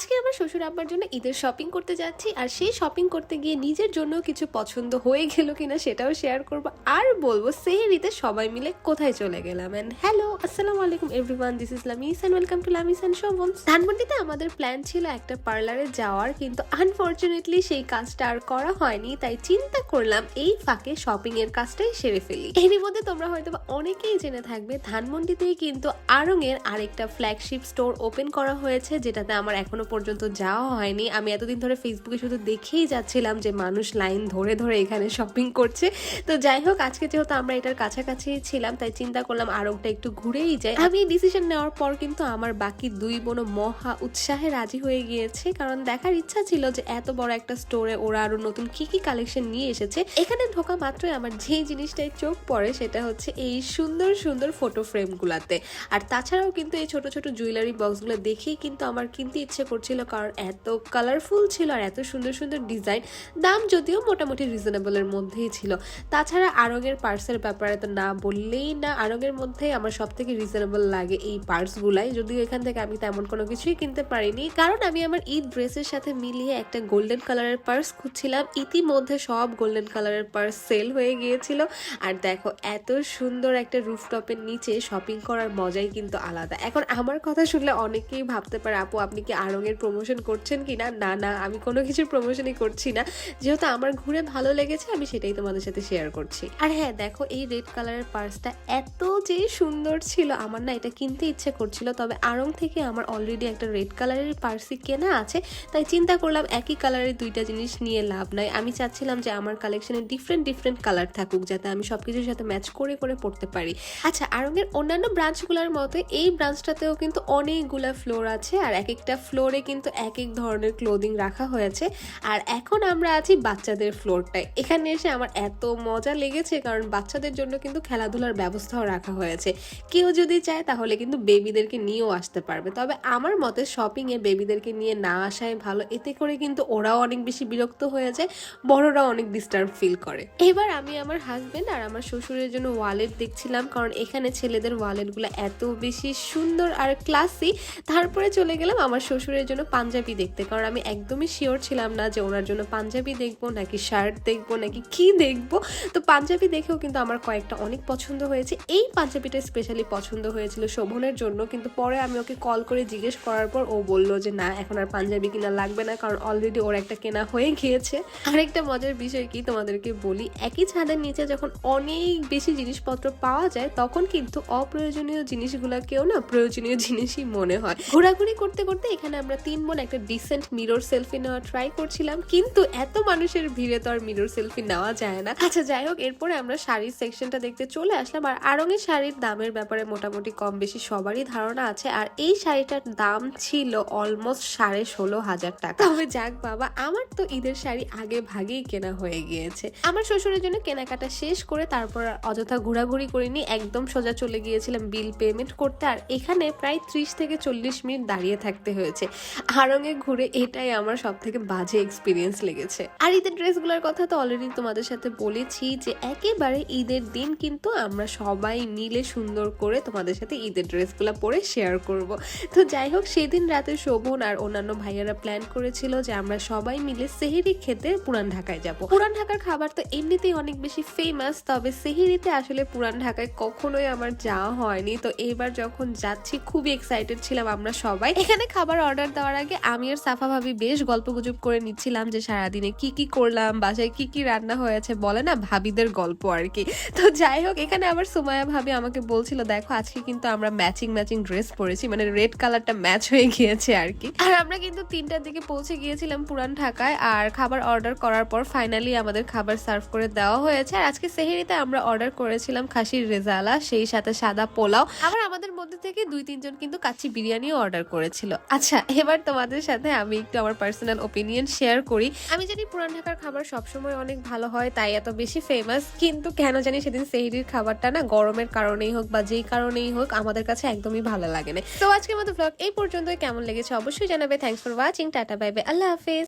আজকে আমার শ্বশুর আব্বার জন্য ঈদের শপিং করতে যাচ্ছি, আর সেই শপিং করতে গিয়ে নিজের জন্য কিছু পছন্দ হয়ে গেল কিনা সেটাও শেয়ার করব। আর বলব, সেহরিতে সবাই মিলে কোথায় চলে গেলাম? এন্ড হ্যালো আসসালামু আলাইকুম everyone this is Lamis and welcome to Lamis and Shovon ধানমন্ডিতে আমাদের প্ল্যান ছিল একটা পার্লারে যাওয়ার, কিন্তু আনফরচুনেটলি সেই কাজটা আর করা হয়নি, তাই চিন্তা করলাম এই ফাঁকে শপিং এর কাজটাই সেরে ফেলি। এরই মধ্যে তোমরা হয়তো অনেকেই জেনে থাকবে, ধানমন্ডিতেই কিন্তু আড়ং এর আরেকটা ফ্ল্যাগশিপ স্টোর ওপেন করা হয়েছে, যেটাতে আমার এখনও পর্যন্ত যাওয়া হয়নি। আমি এতদিন ধরে ফেসবুকে শুধু দেখেই যাচ্ছিলাম যে মানুষ লাইন ধরে ধরে এখানে শপিং করছে। তো যাই হোক, আজকে যেহেতু আমরা এটার কাছাকাছি ছিলাম, তাই চিন্তা করলাম আরংটা একটু ঘুরেই যাই। আমি ডিসিশন নেওয়ার পর কিন্তু আমার বাকি দুই বোনও মহা উৎসাহে রাজি হয়ে গিয়েছে। কারণ দেখার ইচ্ছা ছিল যে এত বড় একটা স্টোরে ওরা আরও নতুন কি কি কালেকশন নিয়ে এসেছে। এখানে ঢোকা মাত্রই আমার যে জিনিসটাই চোখ পড়ে, সেটা হচ্ছে এই সুন্দর সুন্দর ফটো ফ্রেমগুলাতে আর তাছাড়াও কিন্তু এই ছোট ছোট জুয়েলারি বক্সগুলো দেখেই কিন্তু আমার কিনতে ইচ্ছে করছিল, কারণ এত কালারফুল ছিল আর এত সুন্দর সুন্দর ডিজাইন দাম যদিও মোটামুটি রিজনেবলের মধ্যেই ছিল। তাছাড়া আরঙের পার্সের ব্যাপারে তো না বললেই না, আরঙের মধ্যে আমার সব থেকে রিজনেবল লাগে এই পার্সগুলাই যদিও এখান থেকে আমি তেমন কোনো কিছুই কিনতে পারিনি, কারণ আমি আমার ঈদ ড্রেসের সাথে মিলিয়ে একটা গোল্ডেন কালারের পার্স খুঁজছিলাম। ইতিমধ্যে সব গোল্ডেন কালারের পার্স সেল হয়ে গিয়েছিল। আর দেখো, এত সুন্দর একটা রুফটপের নিচে শপিং করার মজাই কিন্তু আলাদা। এখন আমার কথা শুনলে অনেকেই ভাবতে পারে, আপু, আপনি কি আরঙের প্রমোশন করছেন কি না না না আমি কোনো কিছুর প্রমোশনই করছি না। যেহেতু আমার ঘুরে ভালো লেগেছে, আমি সেটাই তোমাদের সাথে শেয়ার করছি। আর হ্যাঁ দেখো এই রেড কালারের পার্সটা এত যে সুন্দর ছিল, আমার না এটা কিনতে ইচ্ছে করছিল, তবে আড়ং থেকে আমার অলরেডি একটা রেড কালারের পার্সি কেনা আছে, তাই চিন্তা করলাম একই কালারের দুইটা জিনিস নিয়ে লাভ নাই। আমি চাচ্ছিলাম যে আমার কালেকশনে ডিফারেন্ট ডিফারেন্ট কালার থাকুক, যাতে আমি সব কিছুর সাথে ম্যাচ করে করে পড়তে পারি। আচ্ছা আড়ংয়ের অন্যান্য ব্রাঞ্চগুলোর মতো এই ব্রাঞ্চটাতেও কিন্তু অনেকগুলা ফ্লোর আছে, আর এক একটা ফ্লোরে কিন্তু এক এক ধরনের ক্লোদিং রাখা হয়েছে। আর এখন আমরা আছি বাচ্চাদের ফ্লোরটায় এখানে এসে আমার এত মজা লেগেছে কারণ বাচ্চাদের জন্য কিন্তু খেলাধুলার ব্যবস্থাও রাখা হয়েছে। কেউ যদি চায় তাহলে কিন্তু বেবিদেরকে নিয়েও আসতে পারবে। তবে আমার মতে শপিংয়ে বেবিদেরকে নিয়ে না আসাই ভালো। এতে করে কিন্তু ওরাও অনেক বেশি বিরক্ত হয়ে যায়, বড়রাও অনেক ডিস্টার্ব ফিল করে। এবার আমি আমার হাজবেন্ড আর আমার শ্বশুরের জন্য ওয়ালেট দেখছিলাম কারণ এখানে ছেলেদের ওয়ালেটগুলো এত বেশি সুন্দর আর ক্লাসি তারপরে চলে গেলাম আমার শ্বশুরের জন্য পাঞ্জাবি দেখতে। কারণ আমি একদমই শিওর ছিলাম না যে ওনার জন্য পাঞ্জাবি দেখব, নাকি শার্ট দেখব, নাকি কি দেখব। তো পাঞ্জাবি দেখেও কিন্তু আমার কয়েকটা অনেক পছন্দ হয়েছে। এই পাঞ্জাবিটা স্পেশালি পছন্দ হয়েছিল শোভনের জন্য, কিন্তু পরে আমি ওকে কল করে জিজ্ঞেস করার পর ও বলল যে, না, এখন আর পাঞ্জাবি কিনা লাগবে না, কারণ অলরেডি ওর একটা কেনা হয়ে গিয়েছে। আরেকটা মজার বিষয় কি তোমাদেরকে বলি, একই ছাদের নিচে যখন অনেক বেশি জিনিসপত্র পাওয়া যায়, তখন কিন্তু অপ্রয়োজনীয় জিনিসগুলোকেও না প্রয়োজনীয় জিনিসই মনে হয়। ঘোরাঘুরি করতে করতে এখানে আমরা তিন বোন একটা ডিসেন্ট মিরর সেলফি নেওয়া ট্রাই করছিলাম, কিন্তু এত মানুষের ভিড়ে তো আর মিরর সেলফি নেওয়া যায় না। আচ্ছা যাই হোক, এরপরে আমরা শাড়ির সেকশনটা দেখতে চলে আসলাম, আর আরঙের শাড়ির দামের ব্যাপারে মোটামুটি কম বেশি সবারই ধারণা আছে, আর এই শাড়িটার দাম ছিল অলমোস্ট সাড়ে ষোলো হাজার টাকা। তবে যাক বাবা, আমার তো ঈদের শাড়ি আগে ভাগেই কেনা হয়ে গিয়েছে। আমার শ্বশুরের জন্য কেনাকাটা শেষ করে তারপর অযথা ঘোরাঘুরি করিনি, একদম সোজা চলে গিয়েছিলাম বিল পেমেন্ট করতে, আর এখানে প্রায় ত্রিশ থেকে চল্লিশ মিনিট দাঁড়িয়ে থাকতে হয়েছে। আরঙে ঘুরে এটাই আমার সব থেকে বাজে এক্সপিরিয়েন্স লেগেছে। আর ঈদের ড্রেসগুলোর কথা তো অলরেডি তোমাদের সাথে বলেছি যে, একেবারে ঈদের দিন কিন্তু আমরা সবাই মিলে সুন্দর করে তোমাদের সাথে ঈদের ড্রেসগুলো পরে শেয়ার করব। তো যাই হোক, সেদিন রাতে শোভন আর অন্যান্য ভাইয়ারা প্ল্যান করেছিল যে, আমরা সবাই মিলে সেহেরি খেতে পুরান ঢাকায় যাব। পুরান ঢাকার খাবার তো এমনিতেই অনেক বেশি ফেমাস তবে সেহেরিতে আসলে পুরান ঢাকায় কখনোই আমার যাওয়া হয়নি। তো এবার যখন যাচ্ছি, খুবই এক্সাইটেড ছিলাম আমরা সবাই। এখানে খাবার অর্ডার দেওয়ার আগে আমি আর সাফা ভাবি বেশ গল্প গুজব করে নিচ্ছিলাম যে সারাদিনে কি কি করলাম, বাসায় কি কি রান্না হয়েছে, বলে না ভাবিদের গল্প আর কি। তো যাই হোক, এখানে আবার সুমায়া ভাবি আমাকে বলছিল, দেখো, আজকে কিন্তু আমরা ম্যাচিং ম্যাচিং ড্রেস পরেছি মানে রেড কালারটা ম্যাচ হয়ে গিয়েছে আর কি। আর আমরা কিন্তু তিনটার দিকে পৌঁছে গিয়েছিলাম পুরান ঢাকায়, আর খাবার অর্ডার করার পর ফাইনালি আমাদের খাবার সার্ভ করে দেওয়া হয়েছে। আর আজকে সেহেরিতে আমরা অর্ডার করেছিলাম খাসির রেজালা, সেই সাথে সাদা পোলাও। আবার আমাদের মধ্যে থেকে দুই, তিনজন কিন্তু কাচ্চি বিরিয়ানিও অর্ডার করেছিল। আচ্ছা এবার তোমাদের সাথে আমি একটু আমার পার্সোনাল ওপিনিয়ন শেয়ার করি। আমি জানি পুরান ঢাকার খাবার সবসময় অনেক ভালো হয়, তাই এত বেশি ফেমাস কিন্তু কেন জানি সেদিন সেহরির খাবারটা না গরমের কারণেই হোক বা যেই কারণেই হোক আমাদের কাছে একদমই ভালো লাগে না। তো আজকের মতো ব্লগ এই পর্যন্তই, কেমন লেগেছে অবশ্যই জানাবে। Thanks for watching tata bye bye আল্লাহ হাফেজ।